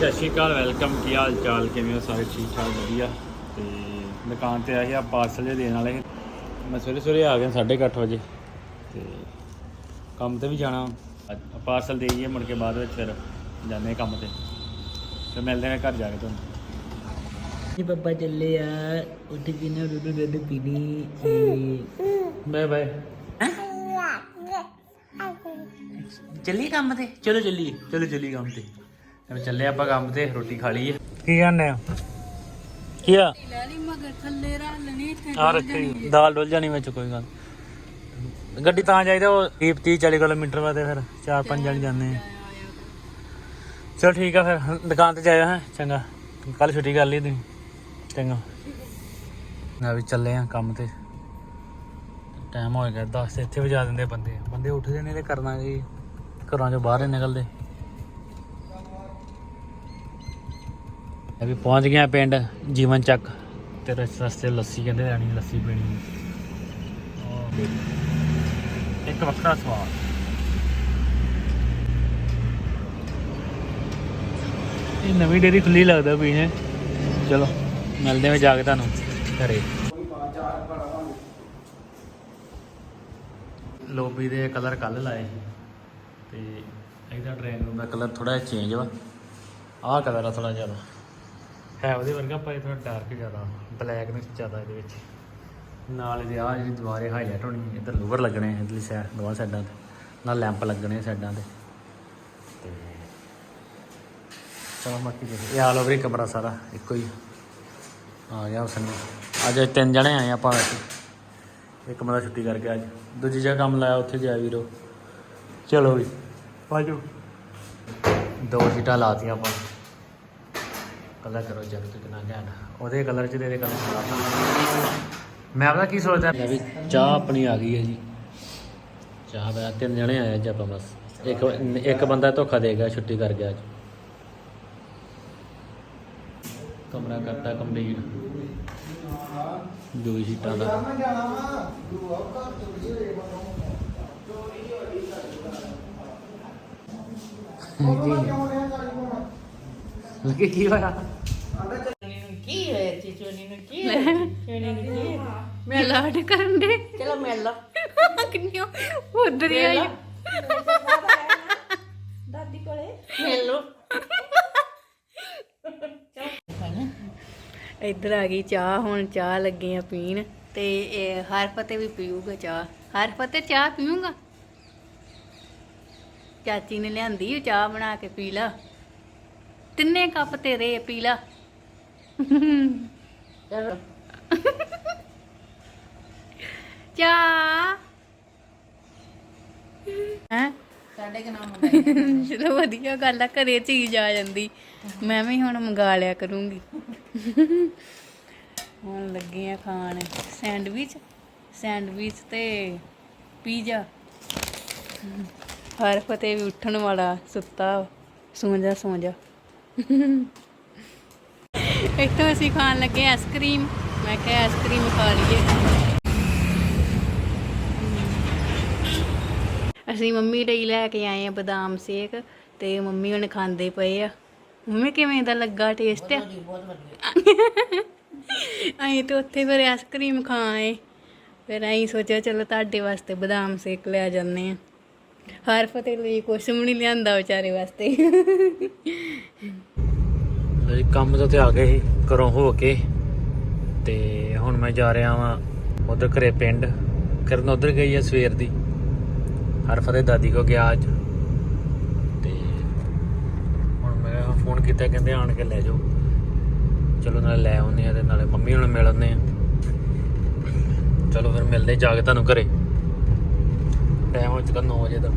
ਸਤਿ ਸ਼੍ਰੀ ਅਕਾਲ ਵੈਲਕਮ ਕੀ ਹਾਲ ਚਾਲ ਕਿਵੇਂ ਹੋ ਸਾਰੇ? ਠੀਕ ਠਾਕ ਵਧੀਆ। ਤੇ ਦੁਕਾਨ ਤੇ ਆਇਆ ਪਾਰਸਲ ਜੇ ਦੇਣ ਵਾਲੇ। ਮੈਂ ਸਵੇਰੇ ਸਵੇਰੇ ਆ ਗਿਆ 8:30 ਵਜੇ। ਤੇ ਕੰਮ ਤੇ ਵੀ ਜਾਣਾ। ਪਾਰਸਲ ਦੇਈਏ ਮੁੜ ਕੇ ਬਾਅਦ ਵਿੱਚ ਫਿਰ ਜਾਂਦੇ ਕੰਮ ਤੇ। ਫਿਰ ਮਿਲਦੇ ਹਾਂ ਘਰ ਜਾ ਕੇ ਤੁਹਾਨੂੰ। ਜੀ ਪਪਾ ਚੱਲੇ ਆ ਉੱਠ ਕੇ ਨਾ ਦੁੱਧ ਦੁੱਧ ਪੀਣੀ ਬਾਏ ਬਾਏ। ਚੱਲੀ ਕੰਮ ਤੇ। ਚਲੋ ਚੱਲੀਏ। ਚਲੋ ਚੱਲੀ ਕੰਮ ਤੇ। ਹੁਣ ਚੱਲੇ ਆਪਾਂ ਕੰਮ ਤੇ ਰੋਟੀ ਖਾ ਲਈਏ। ਕੀ ਕਰਨੇ ਆ ਕੀ ਆ? ਲਾਲੀ ਮਗਰ ਥੱਲੇ ਰੱਲਣੀ ਇੱਥੇ ਆ ਰੱਖੀ ਦਾਲ ਡੁੱਲ ਜਾਣੀ ਵਿੱਚ ਕੋਈ ਗੱਲ ਗੱਡੀ ਤਾਂ ਚਾਹੀਦਾ ਉਹ 30 30 40 ਕਿਲੋਮੀਟਰ ਵਾ ਤੇ ਫਿਰ 4 5 ਜਣ ਜਾਂਦੇ ਆ। ਚਲ ਠੀਕ ਆ ਫਿਰ ਦੁਕਾਨ ਤੇ ਜਾਇਆ ਹੈ ਚੰਗਾ। ਕੱਲ ਛੁੱਟੀ ਕਰ ਲਈ ਤੁਸੀਂ। ਚੰਗਾ। ਮੈਂ ਵੀ ਚੱਲੇ ਆ ਕੰਮ ਤੇ। ਟਾਈਮ ਹੋ ਗਿਆ 10 ਤੇ ਇੱਥੇ ਵਜਾ ਦਿੰਦੇ ਬੰਦੇ। ਬੰਦੇ ਉੱਠਦੇ ਨੇ ਤੇ ਕਰਨਾ ਕੀ? ਘਰਾਂ ਚੋਂ ਬਾਹਰ ਨਿਕਲਦੇ। ਅਭੀ ਪਹੁੰਚ ਗਿਆ ਪਿੰਡ ਜੀਵਨ ਚੱਕ। ਤੇ ਰਸਤੇ ਲੱਸੀ ਕਹਿੰਦੇ ਲੈਣੀ ਲੱਸੀ ਪੀਣੀ ਇੱਕ ਵੱਖਰਾ ਸਵਾਦ। ਇਹ ਨਵੀਂ ਡੇਰੀ ਖੁੱਲੀ ਲੱਗਦਾ ਪੀਣੇ ਚਲੋ, ਮਿਲਦੇ ਹਾਂ ਜਾ ਕੇ ਤੁਹਾਨੂੰ ਘਰੇ। ਲੋਬੀ ਦੇ ਕਲਰ ਕੱਲ ਲਾਏ ਸੀ। ਤੇ ਇਹਦਾ ਡਰਾਇੰਗ ਰੂਮ ਦਾ ਕਲਰ ਥੋੜਾ ਜਿਹਾ ਚੇਂਜ ਵਾ। ਆਹ ਕਲਰ ਆ ਥੋੜਾ ਜ਼ਿਆਦਾ ਹੈ ਉਹਦੇ ਵਰਗਾ ਪਰ ਇਹ ਥੋੜਾ ਡਾਰਕ ਜ਼ਿਆਦਾ ਬਲੈਕ ਨੇ ਜ਼ਿਆਦਾ ਇਹਦੇ ਵਿੱਚ। ਨਾਲ ਇਹਦੇ ਆ ਜਿਹੜੀ ਦੁਬਾਰੇ ਹਾਈਲਾਈਟ ਹੋਣੀ ਇੱਧਰ ਲੋਵਰ ਲੱਗਣੇ ਇਧਰਲੀ ਸਾਈਡ ਦੋਵਾਂ ਸਾਈਡਾਂ ਤੇ। ਨਾਲ ਲੈਂਪ ਲੱਗਣੇ ਸਾਈਡਾਂ ਤੇ। ਤੇ ਚਲੋ ਬਾਕੀ ਦੇਖ ਇਹ ਆਲ ਓਵਰ ਹੀ ਕਮਰਾ ਸਾਰਾ ਇੱਕੋ ਹੀ। ਆ ਗਿਆ ਉਸ ਨੇ। ਅੱਜ ਤਿੰਨ ਜਣੇ ਆਏ ਆਪਾਂ ਵੈਸੇ। ਇੱਕ ਬੰਦਾ ਛੁੱਟੀ ਕਰਕੇ ਅੱਜ। ਦੂਜੀ ਜਗ੍ਹਾ ਕੰਮ ਲਾਇਆ ਉੱਥੇ ਜਾ ਵੀਰੋ। ਚਲੋ ਵੀ। ਆਜੋ ਦੋ ਸੀਟਾਂ ਲਾਤੀਆਂ ਆਪਾਂ। ਕਲਰ ਕਰੋ ਜਦ ਤੱਕ ਨਾ ਘੈਂਟ। ਉਹਦੇ ਕਲਰ ਚ ਤੇਰੇ ਕਲਰ ਖਰਾਬ ਮੈਂ ਆਪਦਾ ਕੀ ਸੋਚਦਾ? ਮੈਂ ਵੀ ਚਾਹ ਆਪਣੀ ਆ ਗਈ ਹੈ ਜੀ। ਚਾਹ ਬਾ ਤਿੰਨ ਜਣੇ ਆਏ ਅੱਜ ਆਪਾਂ ਬਸ। ਇੱਕ ਇੱਕ ਬੰਦਾ ਧੋਖਾ ਦੇ ਗਿਆ ਛੁੱਟੀ ਕਰ ਗਿਆ ਅੱਜ। ਕਮਰਾ ਕਰਤਾ ਕੰਪਲੀਟ ਦੋ ਹੀ ਸੀਟਾਂ ਦਾ। ਲੱਗੇ ਕੀ ਹੋਇਆ? ਕੀ ਹੋਇਆ ਚਿਚੋਨੀ ਨੂੰ ਕੀ ਹੋਇਆ? ਚੋਨੀ ਨੂੰ ਕੀ ਮੈਂ ਲਾਡ ਕਰਨ ਦੇ। ਚਲੋ ਮਿਲ। ਲਓ ਕਿੰਨੀ ਉਧਰ ਹੀ ਆਈ। ਦਾਦੀ ਕੋਲੇ। ਮਿਲ। ਲਓ ਇੱਧਰ ਆ ਗਈ ਚਾਹ ਹੁਣ ਚਾਹ ਲੱਗੇ ਆ ਪੀਣ। ਤੇ ਇਹ ਹਰ ਫਤੇ ਵੀ ਪੀਊਗਾ ਚਾਹ। ਹਰ ਫਤੇ ਚਾਹ ਪੀਊਗਾ? ਚਾਚੀ ਨੇ ਲਿਆਂਦੀ ਉਹ ਚਾਹ ਬਣਾ ਕੇ ਪੀ ਲਾ। ਤਿੰਨੇ ਕੱਪ ਤੇਰੇ ਪੀ ਲਾ। ਚਲੋ। ਚਾਹ ਹੈ? ਸਾਡੇ ਕੇ ਨਾਮ ਚਲੋ ਵਧੀਆ ਗੱਲ ਆ ਘਰੇ ਚੀਜ਼ ਆ ਜਾਂਦੀ। ਮੈਂ ਵੀ ਹੁਣ ਮੰਗਾ ਲਿਆ ਕਰੂੰਗੀ। ਹੁਣ ਲੱਗੇ ਆ ਖਾਣ। ਸੈਂਡਵਿਚ ਸੈਂਡਵਿਚ ਤੇ ਪੀਜ਼ਾ। ਹਰ ਫਤੇ ਵੀ ਉੱਠਣ ਵਾਲਾ ਸੁੱਤਾ ਸੌਂ ਜਾ ਸੌਂ ਜਾ। ਇੱਥੋਂ ਅਸੀਂ ਖਾਣ ਲੱਗੇ ਆਈਸਕ੍ਰੀਮ ਮੈਂ ਕਿਹਾ ਆਈਸਕ੍ਰੀਮ ਖਾ ਲਈਏ। ਅਸੀਂ ਮੰਮੀ ਲਈ ਲੈ ਕੇ ਆਏ ਆ ਬਦਾਮ ਸੇਕ ਤੇ ਮੰਮੀ ਹੁਣ ਖਾਂਦੇ ਪਏ ਆ। ਮੰਮੀ ਕਿਵੇਂ ਦਾ ਲੱਗਾ ਟੇਸਟ ਆ ਅਸੀਂ ਤੇ ਉੱਥੇ ਫਿਰ ਆਈਸਕ੍ਰੀਮ ਖਾਏ ਫਿਰ ਅਸੀਂ ਸੋਚਿਆ ਚਲੋ ਤੁਹਾਡੇ ਵਾਸਤੇ ਬਦਾਮ ਸੇਕ ਲਿਆ ਜਾਂਦੇ ਆ ਹਰ ਫਤੇ ਲਈ ਕੁਛ ਵੀ ਨਹੀਂ ਲਿਆਂਦਾ ਵਿਚਾਰੇ ਵਾਸਤੇ। ਜੀ ਕੰਮ ਤੋਂ ਤੇ ਆ ਗਏ ਸੀ, ਘਰੋਂ ਹੋ ਕੇ। ਤੇ ਹੁਣ ਮੈਂ ਜਾ ਰਿਹਾ ਵਾਂ ਉਧਰ ਘਰੇ ਪਿੰਡ। ਕਰਨ ਉਧਰ ਗਈ ਆ ਸਵੇਰ ਦੀ। ਹਰ ਫਤਿਹ ਦਾਦੀ ਕੋ ਗਿਆ ਅੱਜ। ਤੇ ਹੁਣ ਮੈਂ ਫੋਨ ਕੀਤਾ, ਕਹਿੰਦੇ ਆਣ ਕੇ ਲੈ ਜਾਓ। ਚਲੋ ਨਾਲੇ ਲੈ ਆਉਂਦੇ ਆ ਤੇ ਨਾਲੇ ਮੰਮੀ ਹੁਣ ਮਿਲ ਆਉਂਦੇ ਆ। ਚਲੋ ਫਿਰ ਮਿਲਦੇ ਜਾ ਕੇ ਤੁਹਾਨੂੰ ਘਰੇ। ਟਾਈਮ ਹੋ ਚੁੱਕਾ 9 ਵਜੇ ਦਾ।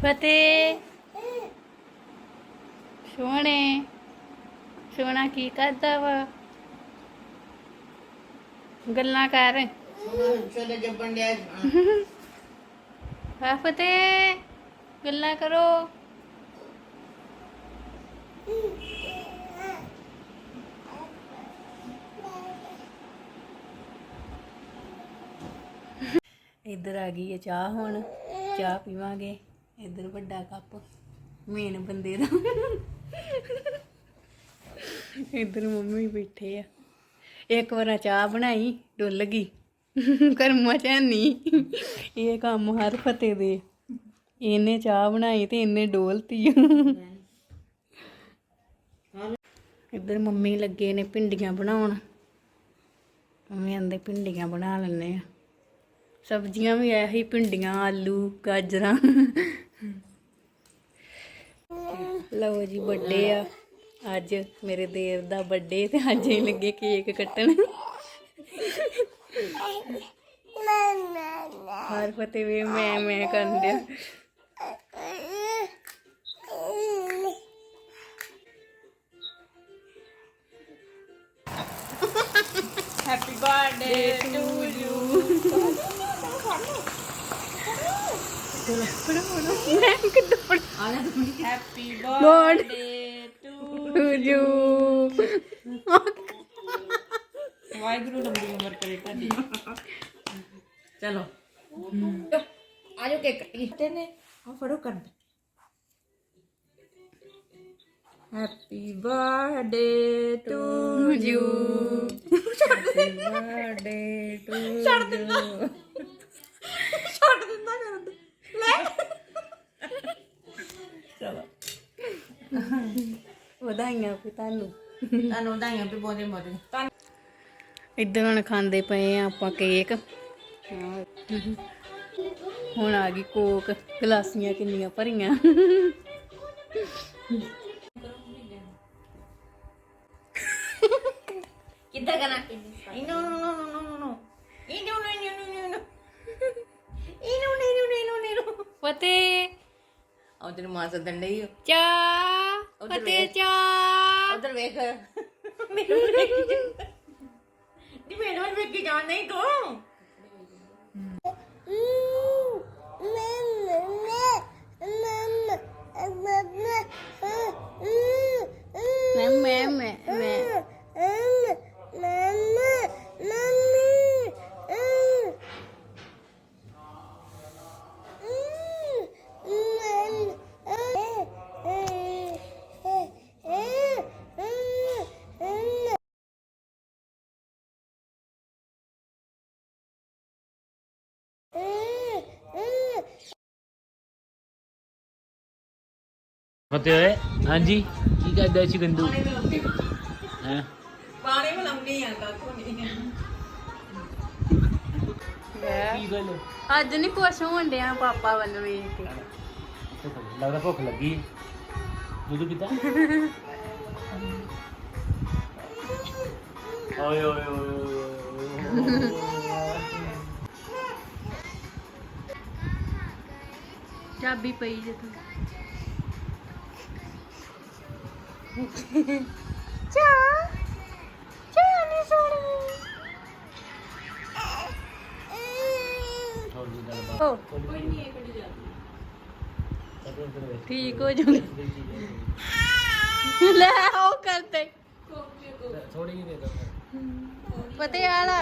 ਫਤੇ ਸੋਹਣੇ। ਸੋਹਣਾ ਕੀ ਕਰਦਾ ਵਾ? ਗੱਲਾਂ ਕਰ। ਚਲੇ ਜੱਬਣ ਡਿਆ ਹਾਂ। ਫਤੇ ਗੱਲਾਂ ਕਰੋ। ਇੱਧਰ ਆ ਗਈ ਹੈ ਚਾਹ ਹੁਣ। ਚਾਹ ਪੀਵਾਂਗੇ। ਇੱਧਰ ਵੱਡਾ ਕੱਪ ਮੇਨ ਬੰਦੇ ਦਾ। ਇੱਧਰ ਮੰਮੀ ਬੈਠੇ ਆ। ਇੱਕ ਵਾਰ ਚਾਹ ਬਣਾਈ, ਡੁੱਲ ਗਈ। ਕਰਮਾ ਚਾਹਨੀ ਇਹ ਕੰਮ ਹਰ ਫਤਿਹ ਦੇ। ਇਹਨੇ ਚਾਹ ਬਣਾਈ ਤੇ ਇਹਨੇ ਡੋਲਤੀ। ਇੱਧਰ ਮੰਮੀ ਲੱਗੇ ਨੇ ਭਿੰਡੀਆਂ ਬਣਾਉਣ। ਮੰਮੀ ਆਂਦੇ ਭਿੰਡੀਆਂ ਬਣਾ ਲੈਣੇ ਆ। ਸਬਜ਼ੀਆਂ ਵੀ ਇਹੀ, ਭਿੰਡੀਆਂ, ਆਲੂ, ਗਾਜਰਾਂ। ਲਓ ਜੀ ਵੱਡੇ ਆ। ਅੱਜ ਮੇਰੇ ਦੇਰ ਦਾ ਵੱਡੇ ਤੇ ਅੱਜ ਹੀ ਲੱਗੇ ਕੇਕ ਕੱਟਣ। ਹਰ ਫਤਿਹ ਵੀ ਮੈਂ ਮੈਂ ਕਰਨ ਦਿਆ ਹੈਪੀ ਬਰਥਡੇ ਟੂ ਯੂ ਮੈਂ ਕਿੱਦਾਂ ਪੜਾ happy birthday to you Waheguru ਲੰਬੀ ਉਮਰ ਕਰੇ ਤੁਹਾਡੀ ਚਲੋ ਆਜੋ ਕੇ ਕੱਟੀ ਨੇ ਆ ਫੜੋ ਕਰ happy birthday to you birthday to ਛੱਡ ਦਿੰਦਾ ਛੱਡ ਦਿੰਦਾ ਕਰ ਦੇ ਲੈ ਚਲੋ ਵਧਾਈਆਂ ਵੀ ਤੁਹਾਨੂੰ ਤੁਹਾਨੂੰ ਦਾਈਆਂ ਵੀ ਬੋਲੇ ਮੋਰੇ ਇੱਧਰ ਹੁਣ ਖਾਂਦੇ ਪਏ ਆ ਆਪਾਂ ਕੇਕ ਹੁਣ ਆ ਗਈ ਕੋਕ। ਗਲਾਸੀਆਂ ਕਿੰਨੀਆਂ ਭਰੀਆਂ। ਕਿੱਦਾਂ ਕਰਾਂ ਇਹਨੂੰ ਨੂੰ ਨੂੰ ਨੂੰ ਨੂੰ ਨੂੰ ਇਹਨੂੰ ਨੂੰ ਨੂੰ ਨੂੰ ਨੂੰ ਇਹਨੂੰ ਨੂੰ ਨੂੰ ਨੂੰ ਨੂੰ ਫਤੇ ਉਧਰ ਮਾਂ ਸਦਨ ਲਈ ਚਾ ਉੱਧਰ ਵੇਖ। ਚਾ। ਉਧਰ ਵੇਖ। ਮੈਨੂੰ ਵੇਖ ਦੀ ਮੈਨੂੰ ਵੇਖ ਕੇ ਜਾਣ ਨਹੀਂ ਤੂੰ। ਫਤਿਹ ਓਏ ਹਾਂਜੀ। ਕੀ ਕਰਦਾ ਸੀ ਗੰਦੂ? ਹੈ? ਪਾਣੀ ਮਲਾਉਣੀ ਆ ਕਾਕੂ ਨਹੀਂ ਕੀ ਗੱਲ? ਅੱਜ ਨਹੀਂ ਕੁਛ ਹੋਣ ਡਿਆ ਪਾਪਾ ਵੱਲ ਵੇਖ ਕੇ। ਲੱਗਦਾ ਭੁੱਖ ਲੱਗੀ ਦੁੱਧ ਪੀਤਾ? ਓਏ ਓਏ ਓਏ। ਚਾਬੀ ਪਈ ਜੇ ਤੂੰ। ਚਾ ਚਾ ਨਹੀਂ ਸੋਣੀ ਠੀਕ ਹੋ ਜੂਗੀ ਲੈ ਉਹ ਕਰਤੇ ਥੋੜੀ ਜਿਹੀ ਦੇ ਦੋ ਪਤੇ ਆਲਾ।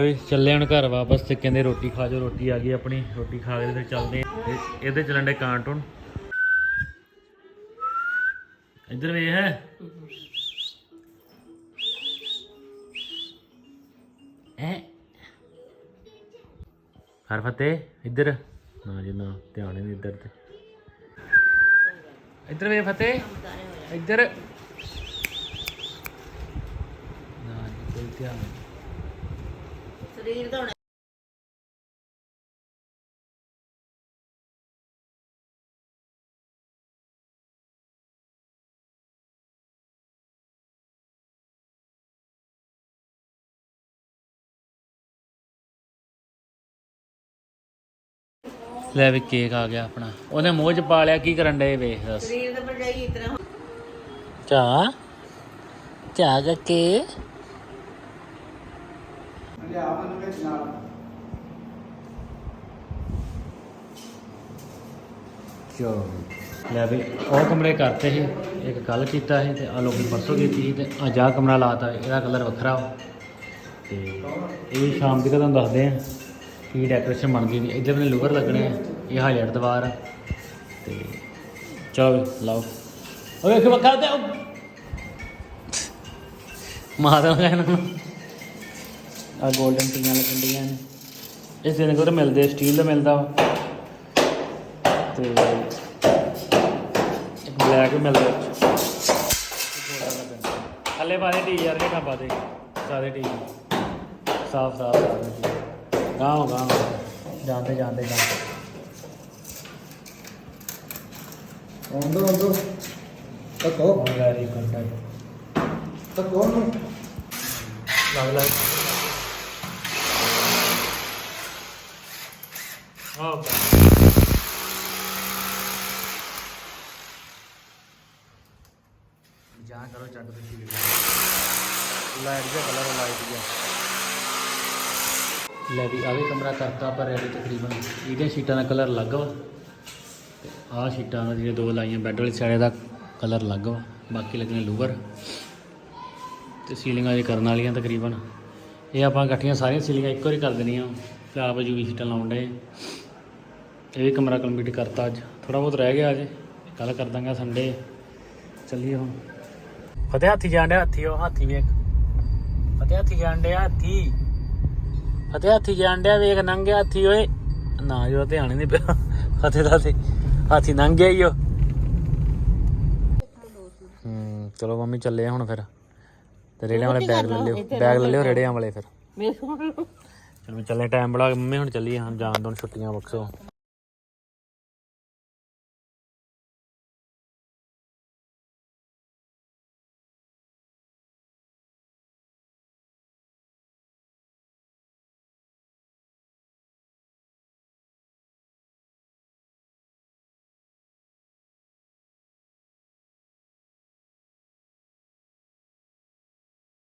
ਓਏ ਚੱਲੇ ਹੁਣ ਘਰ ਵਾਪਸ ਤੇ ਕਹਿੰਦੇ ਰੋਟੀ ਖਾ ਜਾਓ, ਰੋਟੀ ਆ ਗਈ ਆਪਣੀ, ਰੋਟੀ ਖਾ ਕੇ ਤੇ ਚੱਲਦੇ ਇਹਦੇ ਚੱਲਣ ਦੇ ਕਾਰਟੂਨ ਇੱਧਰ ਵੇਖ। ਐ। ਹਰ ਫਤਿਹ, ਇੱਧਰ। ਨਾ ਜੀ, ਨਾ, ਧਿਆਨ ਨਹੀਂ ਇੱਧਰ ਤੇ। ਇੱਧਰ ਵੇ ਫਤਿਹ। ਇੱਧਰ। ਨਾ ਜੀ, ਕੋਈ ਧਿਆਨ ਨਹੀਂ। ਸਰੀਰ ਦਾ ਲੈ ਵੀ ਕੇਕ ਆ ਗਿਆ ਆਪਣਾ। ਉਹਨੇ ਮੂੰਹ ਚ ਪਾ ਲਿਆ ਕੀ ਕਰਨ ਡਏ ਵੇਖ ਦੱਸ। ਸਰੀਰ ਦਾ ਭਰਜਾਈ ਤਰ੍ਹਾਂ ਚਾ ਚਾ ਕੇ? ਚੋ ਲੈ ਵੀ ਉਹ ਕਮਰੇ ਕਰਤੇ ਸੀ ਇੱਕ ਕੱਲ ਕੀਤਾ ਸੀ ਤੇ ਆ ਲੋਕੀ ਪਰਸੋਂ ਕੀਤੀ ਸੀ ਤੇ ਅੱਜ ਆਹ ਕਮਰਾ ਲਾਤਾ ਇਹਦਾ ਕਲਰ ਵੱਖਰਾ ਵਾ। ਤੇ ਇਹ ਸ਼ਾਮ ਦੀ ਤੁਹਾਨੂੰ ਦੱਸਦੇ ਆ। ਕੀ ਡੈਕੋਰੇਸ਼ਨ ਬਣਦੀ ਨਹੀਂ। ਇੱਧਰ ਮੈਨੂੰ ਲੂਵਰ ਲੱਗਣੇ ਆ। ਇਹ ਹਾਈਲਾਈਟ ਦੀਵਾਰ ਆ। ਤੇ ਚਲੋ ਲਾਓ। ਓਏ ਵੇਖ ਬੱਕਾ ਤੇ ਮਾਤਾ ਕਹਿਣਾ ਆ 골ਡਨ ਟੀਆਂ ਲੱਗਣੀਆਂ ਨੇ। ਇਸ ਦਿਨ ਕੋਲ ਮਿਲਦੇ ਸਟੀਲ ਦਾ ਮਿਲਦਾ ਵਾ। ਤੇ ਇੱਕ ਬਲੈਕ ਮਿਲਦਾ। ਦਾ। ਥੱਲੇ ਪਾਦੇ ਟੀ ਯਾਰ ਕਿਹੜਾ ਪਾਦੇ ਸਾਰੇ ਟੀ। ਸਾਫ਼ ਸਾਫ਼। ਗਾਂ ਗਾਂ ਜਾਂਦੇ ਜਾਂਦੇ ਜਾਂਦੇ। ਆਉਂਦੋ ਆਉਂਦੋ। ਤੱਕੋ। ਵੈਰੀ ਗੁੱਡ ਤੱਕੋ ਨੂੰ ਲੱਗ ਲੱਗ ਹਾਂ ਜਾਂ ਕਰੋ ਚੱਕ ਤੇ ਸ਼ੀਟ। ਲਾਈਟ ਜਿਹਾ ਕਲਰ ਲਾਈਟ ਜਿਹਾ। ਲੈ ਵੀ ਆਵੇ ਕਮਰਾ ਕਰਤਾ ਆਪਾਂ ਰੈਡੀ ਤਕਰੀਬਨ। ਇਹਦੀਆਂ ਸ਼ੀਟਾਂ ਦਾ ਕਲਰ ਅਲੱਗ ਵਾ। ਤੇ ਆਹ ਸ਼ੀਟਾਂ ਦਾ ਜਿਹੜੇ ਦੋ ਲਾਈਆਂ ਬੈੱਡ ਵਾਲੀ ਸਾਈਡ ਦਾ ਕਲਰ ਅਲੱਗ ਵਾ, ਬਾਕੀ ਲੱਗਣੇ ਲੂਵਰ ਤੇ ਸੀਲਿੰਗਾਂ ਜੇ ਕਰਨ ਵਾਲੀਆਂ ਤਕਰੀਬਨ। ਇਹ ਆਪਾਂ ਇਕੱਠੀਆਂ ਸਾਰੀਆਂ ਸੀਲਿੰਗਾਂ ਇੱਕੋ ਵਾਰੀ ਕਰ ਦੇਣੀਆਂ। ਤੇ ਆਪ ਯੂਵੀ ਸ਼ੀਟਾਂ ਲਾਉਣ ਡੇ ਇਹ ਵੀ ਕਮਰਾ ਕੰਪਲੀਟ ਕਰਤਾ ਅੱਜ। ਥੋੜਾ ਬਹੁਤ ਰਹਿ ਗਿਆ ਅਜੇ। ਕੱਲ ਕਰ ਦਾਂਗਾ ਸੰਡੇ ਚੱਲੀਏ ਹੁਣ। ਫਤਿਹ ਹਾਥੀ ਜਾਣ ਡਿਆ, ਹਾਥੀ ਉਹ ਹਾਥੀ ਵੇਖ। ਫਤਿਹ ਹਾਥੀ ਜਾਣ ਡਿਆ, ਹਾਥੀ। ਫਤਿਹ ਹਾਥੀ ਜਾਣ ਡਿਆ ਵੇਖ ਨੰਗਿਆ ਹਾਥੀ ਓਏ। ਨਾ ਜੋ ਧਿਆਨ ਨਹੀਂ ਪਿਆ। ਫਤਿਹ ਦਾ ਤੇ ਹਾਥੀ ਲੰਘ ਗਿਆ ਈ ਓ। ਹੂੰ ਚਲੋ ਮੰਮੀ ਚੱਲੇ ਆ ਹੁਣ ਫਿਰ। ਤੇ ਰੇੜਿਆਂ ਵਾਲੇ ਬੈਗ ਲੈ ਲਿਓ ਬੈਗ ਲੈ ਲਿਓ ਰੇੜਿਆਂ ਵਾਲੇ ਫਿਰ। ਚਲੋ ਚੱਲੇ ਟਾਈਮ ਬੜਾ ਮੰਮੀ ਹੁਣ ਚੱਲੀਏ ਹਾਂ ਜਾਣ ਦੋ ਛੁੱਟੀਆਂ ਬਖਸ਼ੋ